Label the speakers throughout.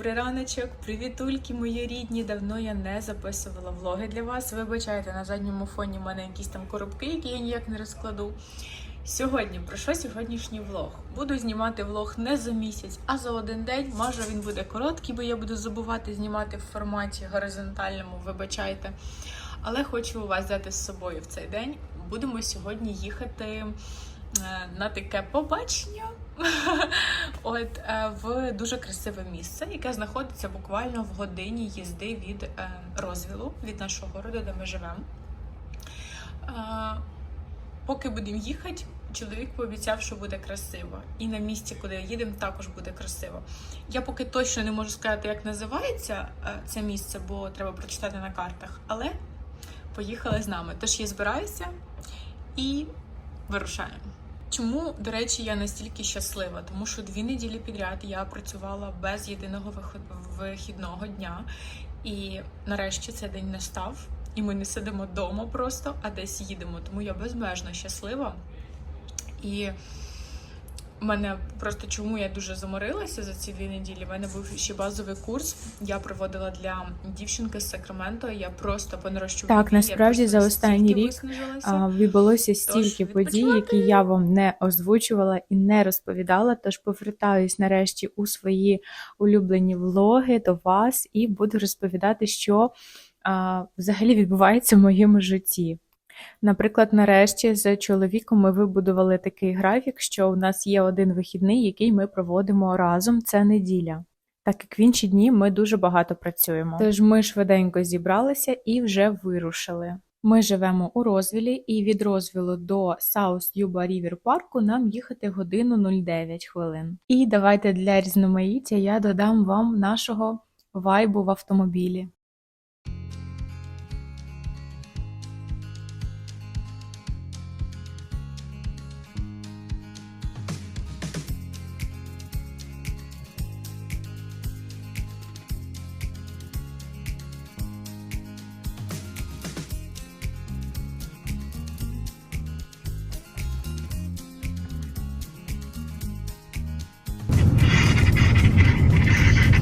Speaker 1: Добрий раночок, привітульки, мої рідні. Давно я не записувала влоги для вас. Вибачайте, на задньому фоні в мене якісь там коробки, які я ніяк не розкладу. Сьогодні про що сьогоднішній влог? Буду знімати влог не за місяць, а за один день. Може він буде короткий, бо я буду забувати знімати в форматі горизонтальному, вибачайте. Але хочу вас взяти з собою в цей день. Будемо сьогодні їхати на таке побачення. От е, в дуже красиве місце, яке знаходиться буквально в годині їзди від е, розвілу, від нашого городу, де ми живемо. Е, Поки будемо їхати, чоловік пообіцяв, що буде красиво. І на місці, куди їдемо, також буде красиво. Я поки точно не можу сказати, як називається е, це місце, бо треба прочитати на картах. Але поїхали з нами. Тож я збираюся і вирушаємо. Чому, до речі, я настільки щаслива? Тому що дві неділі підряд я працювала без єдиного вихідного дня, і нарешті цей день настав. І ми не сидимо вдома просто, а десь їдемо. Тому я безмежно щаслива. І мене просто чому я дуже заморилася за ці дві неділі. У мене був ще базовий курс. Я проводила для дівчинки з Сакраменто. Я просто по.
Speaker 2: Так, насправді за останній рік А, Відбулося стільки подій, які я вам не озвучувала і не розповідала. Тож повертаюсь нарешті у свої улюблені влоги до вас і буду розповідати, що а, взагалі відбувається в моєму житті. Наприклад, нарешті з чоловіком ми вибудували такий графік, що у нас є один вихідний, який ми проводимо разом. Це неділя. Так як в інші дні ми дуже багато працюємо. Тож ми швиденько зібралися і вже вирушили. Ми живемо у розвілі, і від розвілу до Саус Юба Рівер парку нам їхати годину 09 хвилин. І давайте для різноманіття я додам вам нашого вайбу в автомобілі.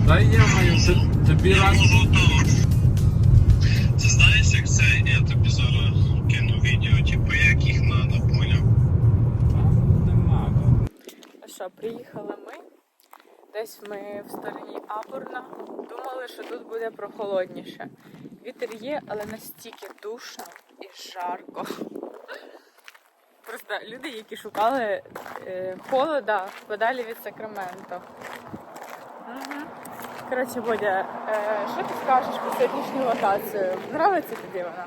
Speaker 3: Та я маю тобі раз.
Speaker 4: Ти знаєш, як це я тобі зараз кину відео, типу, як їх надо, поняв?
Speaker 3: Не надо.
Speaker 1: А що, приїхали ми? Десь ми в стороні Абурна. Думали, що тут буде прохолодніше. Вітер є, але настільки душно і жарко. Просто люди, які шукали е, холода подалі від Сакраменто. Коротше, Бодя, е, що ти скажеш про сьогоднішню локацію? Нравиться тобі вона?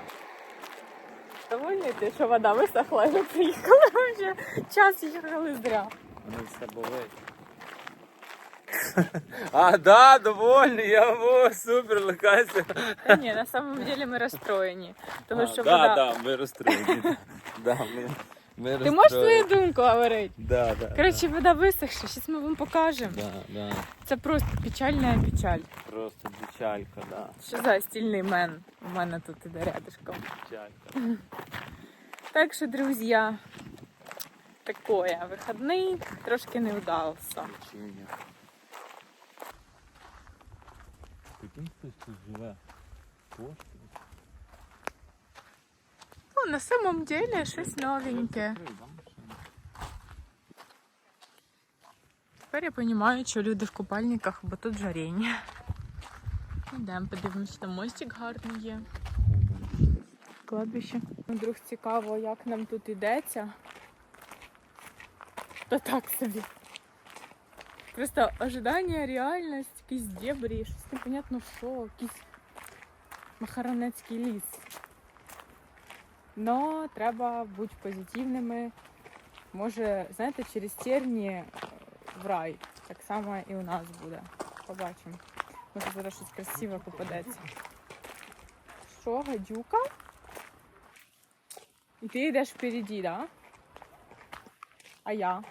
Speaker 1: Довольний ти, що вода висохла і ми приїхали вже час їхали зря.
Speaker 3: Вони все болить. А, да, довольний, я во, супер, ликайся.
Speaker 1: Та ні, на самом деле ми розстроєні. Тому
Speaker 3: А,
Speaker 1: що
Speaker 3: да,
Speaker 1: вода.
Speaker 3: да, ми розстроєні. Да, ми, ми
Speaker 1: Ти можеш свою думку говорити?
Speaker 3: Да, да.
Speaker 1: Коротше, вода висохша, зараз ми вам покажемо.
Speaker 3: Да, да.
Speaker 1: Це просто печальна печаль.
Speaker 3: Просто печалька, да.
Speaker 1: Що за стільний мен у мене тут іде рядышком.
Speaker 3: Печалька.
Speaker 1: Так що, друзі, такое. Вихідний трошки не вдався.
Speaker 3: Прикинь, хтось тут живе. Кошти.
Speaker 1: Ну, на самом деле, щось новеньке. Тепер я розумію, що люди в купальниках, бо тут жаріння. Ідемо, подивимося, там мостик гарний є. Кладбище. Вдруг цікаво, як нам тут йдеться. Та так собі. Просто ожидання, реальність, якісь дебрі, щось непонятно що, якийсь махаронецький ліс. Но треба бути позитивними. Може, знаєте, через терні е, в рай. Так само і у нас буде. Побачимо. Може зараз щось красиве попадеться. Що, гадюка? І ти йдеш впереді, да? А я?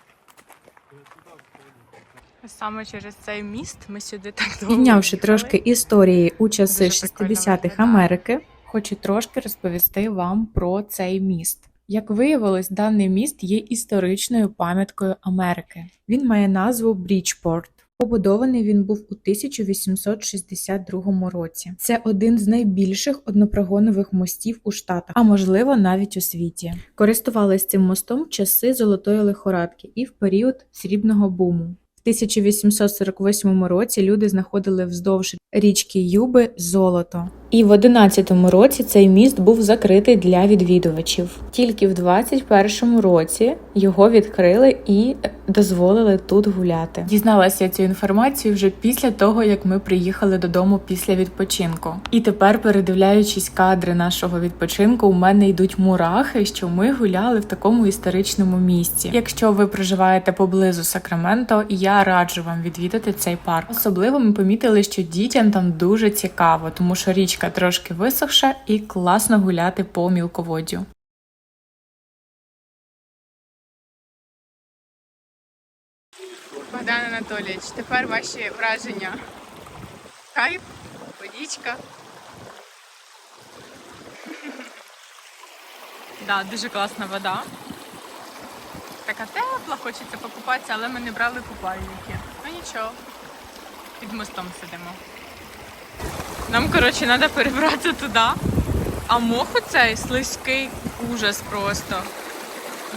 Speaker 1: Саме через цей міст ми сюди так довго
Speaker 2: Піднявши
Speaker 1: їхали.
Speaker 2: трошки історії у часи
Speaker 1: Дуже прикольно
Speaker 2: 60-х
Speaker 1: виглядає.
Speaker 2: Америки, хочу трошки розповісти вам про цей міст. Як виявилось, даний міст є історичною пам'яткою Америки. Він має назву Бріджпорт. Побудований він був у 1862 році. Це один з найбільших однопрогонових мостів у Штатах, а можливо навіть у світі. Користувались цим мостом в часи золотої лихорадки і в період срібного буму. В 1848 році люди знаходили вздовж річки Юби золото. І в 11 році цей міст був закритий для відвідувачів. Тільки в 21 році його відкрили і дозволили тут гуляти. Дізналася цю інформацію вже після того, як ми приїхали додому після відпочинку. І тепер, передивляючись кадри нашого відпочинку, у мене йдуть мурахи, що ми гуляли в такому історичному місці. Якщо ви проживаєте поблизу Сакраменто, я раджу вам відвідати цей парк. Особливо ми помітили, що дітям там дуже цікаво, тому що річка трошки висохша і класно гуляти по мілководдю.
Speaker 1: Богдан Анатолійович, тепер ваші враження. Кайф, водичка. Да, дуже класна вода. Така тепла, хочеться покупатися, але ми не брали купальники. Ну нічого, під мостом сидимо. Нам, коротше, треба перебратися туди. А мох оцей слизький ужас просто.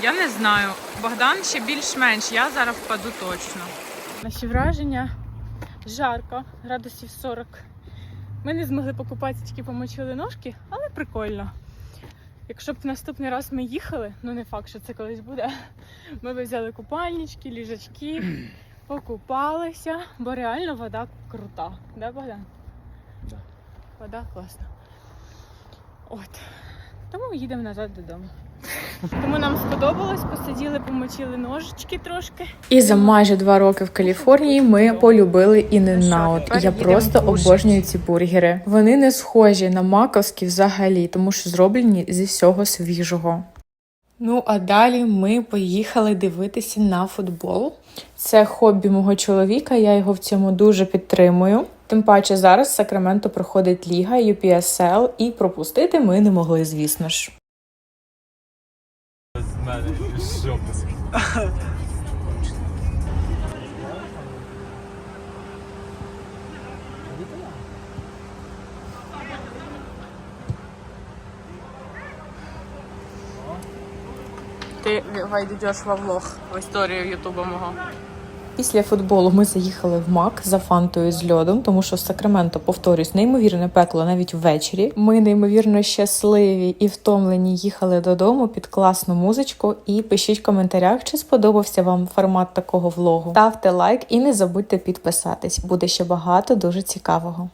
Speaker 1: Я не знаю. Богдан ще більш-менш, я зараз впаду точно. Наші враження жарко, градусів 40. Ми не змогли покупатися, тільки помочили ножки, але прикольно. Якщо б в наступний раз ми їхали, ну не факт, що це колись буде. Ми б взяли купальнички, ліжачки, покупалися, бо реально вода крута. Да, Богдан? Вода класна. От. Тому їдемо назад додому. Тому нам сподобалось, посиділи, помочили ножички трошки.
Speaker 2: І за майже два роки в Каліфорнії ми полюбили In-N-Out.
Speaker 1: Тепер
Speaker 2: Я просто обожнюю ці бургери. Вони не схожі на маковські взагалі, тому що зроблені зі всього свіжого. Ну а далі ми поїхали дивитися на футбол. Це хобі мого чоловіка, я його в цьому дуже підтримую. Тим паче зараз Сакраменто проходить ліга UPSL, і пропустити ми не могли, звісно ж.
Speaker 1: Ти йдеш во влог в історію Ютуба мого.
Speaker 2: Після футболу ми заїхали в Мак за фантою з льодом, тому що Сакраменто, повторюсь, неймовірне пекло навіть ввечері. Ми неймовірно щасливі і втомлені їхали додому під класну музичку. І пишіть в коментарях, чи сподобався вам формат такого влогу. Ставте лайк і не забудьте підписатись. Буде ще багато дуже цікавого.